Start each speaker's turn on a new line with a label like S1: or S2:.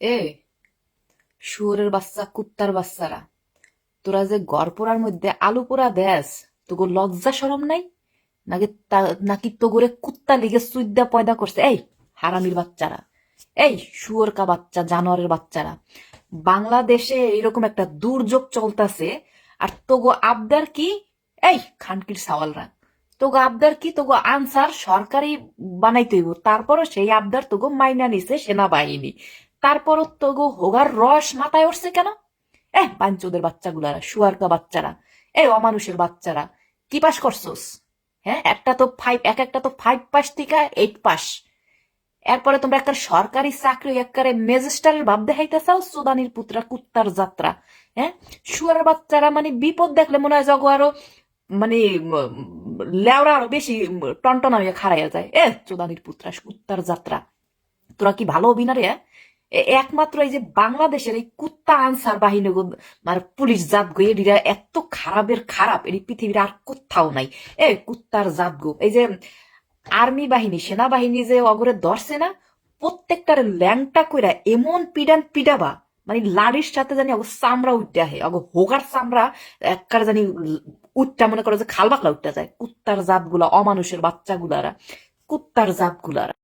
S1: এ, শুয়োরের বাচ্চা, কুত্তার বাচ্চারা, তোরা যে গড়পোড়ার মধ্যে আলু পোড়া দেস তোকে লজ্জা সরম নাই? নাকি নাকি তোগরে কুত্তা লিগে সুইদ্যা পয়দা করছে? এই, হারামির বাচ্চারা, এই শুয়োর কা বাচ্চা, জানোয়ারের বাচ্চারা, বাংলাদেশে এরকম একটা দুর্যোগ চলতেছে, আর তোগো আবদার কি? এই, খানকির সাওয়ালরা, তোগো আবদার কি? তোগো আনসার সরকারি বানাইতে হইব, তারপরও সেই আবদার তোগো মাইনা নিছে সেনাবাহিনী। তারপরও তোগো হোগার রস মাথায় উঠছে কেন? এ বাঞ্চোদের বাচ্চাগুলারা শুয়ারকা বাচ্চারা এই অমানুষের বাচ্চারা, কি পাস করছোস? হ্যাঁ একটা তো ফাইভ এক একটা তো ফাইভ পাস থেকে এইট পাস। এরপরে তোমরা একটা সরকারি চাকরি একবারে ম্যাজিস্ট্রারের ভাব দেখাইতেছাও, সুদানির পুত্রা, কুত্তার যাত্রা। হ্যাঁ শুয়ারের বাচ্চারা মানে বিপদ দেখলে মনে হয় জগ আরও মানে লেওড়া আরও বেশি টনটন হয়ে খাড়াইয়া যায়। এ চোদানির পুত্রা, কুত্তার যাত্রা। তোরা কি ভালো না রে এ- একমাত্র এই যে বাংলাদেশের এই কুত্তা আনসার বাহিনী মানে পুলিশ জাত গো, এডিরা এত খারাপের খারাপ এই পৃথিবীর আর কোথাও নাই। এ, কুত্তার জাত গো। এই যে আর্মি বাহিনী, সেনাবাহিনী যে অগরে ধরছে না, প্রত্যেকটার ল্যাংটা কইরা এমন পিডান পিডাবা মানে লাড়ির সাথে জানি অগ চামড়া উঠতে আহে অগ হোগার চামড়া একবার জানি উঠটা মনে করো যে খালবাকলা উঠতে যায়, কুত্তার জাতগুলা অমানুষের বাচ্চা গুলারা কুত্তার জাত গুলারা